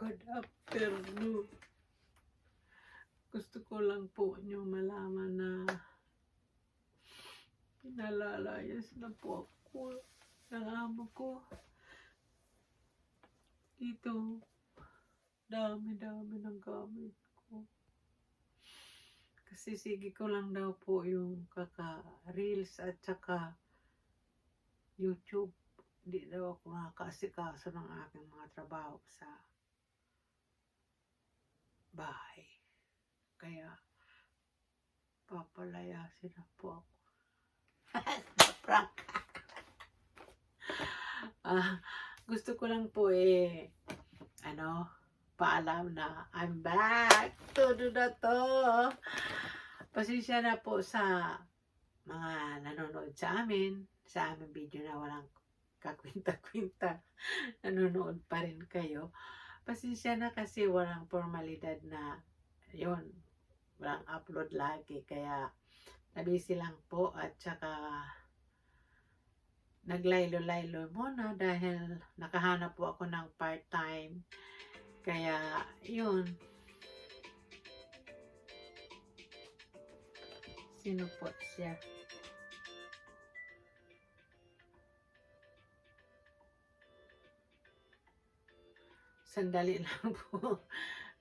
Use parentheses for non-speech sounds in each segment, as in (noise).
Good afternoon. Gusto ko lang po nyo malaman na pinalalayas na po ako ng amo ko. Dito, dami-dami ng gamit ko. Kasi sige ko lang daw po yung kaka-reels at saka YouTube. Hindi daw ako nakakaasikaso ng aking mga trabaho sa bahay. Kaya, papalayasin na po ako. (laughs) Prank. (laughs) ah, gusto ko lang po eh, ano, paalam na I'm back. Todo na to. Pasensya na po sa mga nanonood sa amin, sa aming video na walang kakwinta-kwinta. (laughs) Nanonood pa rin kayo. Pasensya na kasi walang formalidad na yun, walang upload lagi. Kaya nabisi lang po at saka naglaylo-laylo muna dahil nakahanap po ako ng part-time. Kaya yun. Sino po siya? Sandali lang (laughs) po.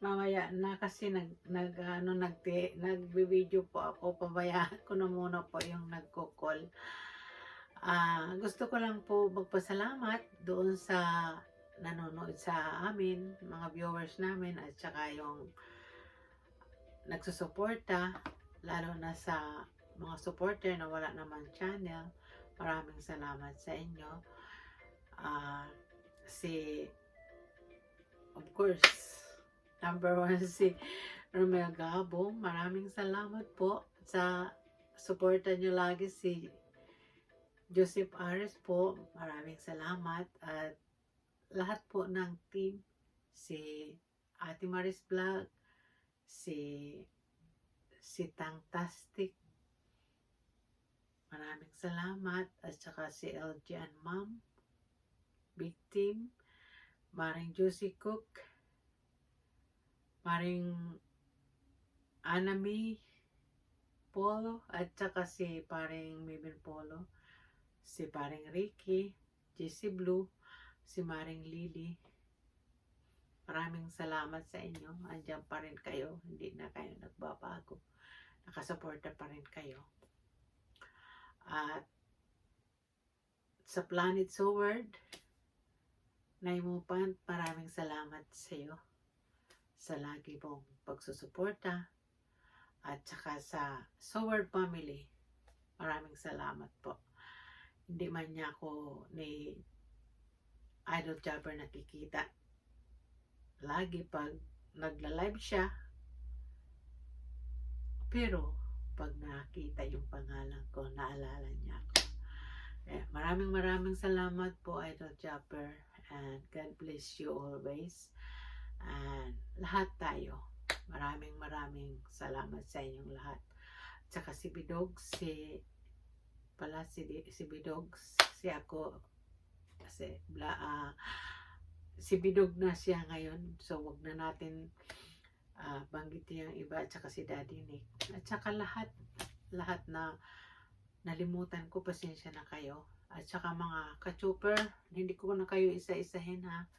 Mamaya na kasi nag, nag ano nagte nagbi-video po ako pabayaan ko na muna po yung nagko-call. Ah, gusto ko lang po magpasalamat doon sa nanonood sa amin, mga viewers namin at saka yung nagsusuporta lalo na sa mga supporter na wala naman channel. Maraming salamat sa inyo. Ah, si of course number one si Romel Gabo. Maraming salamat po sa suporta nyo lagi si Joseph Ares po. Maraming salamat at lahat po ng team si Ate Maris Vlog, si si Tangtastic. Maraming salamat at saka si LG and Mom, Big Team, Maring Juicy Cook, Maring Anami Polo at saka si paring Mibin Polo, si paring Ricky, JC Blue, si Maring Lily. Maraming salamat sa inyo. Andiyan pa rin kayo. Hindi na kayo nagbabago. Nakasuporta pa rin kayo. At sa Planet Sword, Naimupan, maraming salamat sa iyo sa lagi mong pagsusuporta at saka sa Sword Family. Maraming salamat po. Hindi man niya ako ni Idol Jabber nakikita. Lagi pag nagla-live siya, pero pag nakita yung pangalan ko, naalala niya ako. Eh, maraming maraming salamat po, Idol Chopper. And God bless you always. And lahat tayo. Maraming maraming salamat sa inyong lahat. Tsaka si Bidog, si pala si, si Bidog, si ako, kasi bla, ah, si Bidog na siya ngayon. So, wag na natin uh, banggitin yung iba at saka si Daddy Nick. At saka lahat, lahat na nalimutan ko, pasensya na kayo. At saka mga ka-chopper, hindi ko na kayo isa-isahin ha.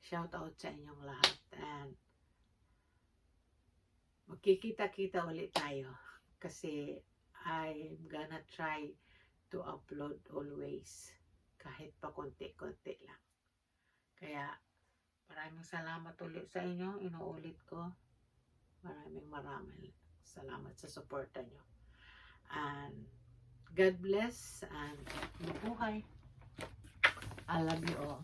Shout out sa inyong lahat. And magkikita-kita ulit tayo. Kasi I'm gonna try to upload always. Kahit pa konti-konti lang. Kaya maraming salamat ulit sa inyo. Inuulit ko. Maraming maraming salamat sa suporta nyo. And God bless and mabuhay. I love you all.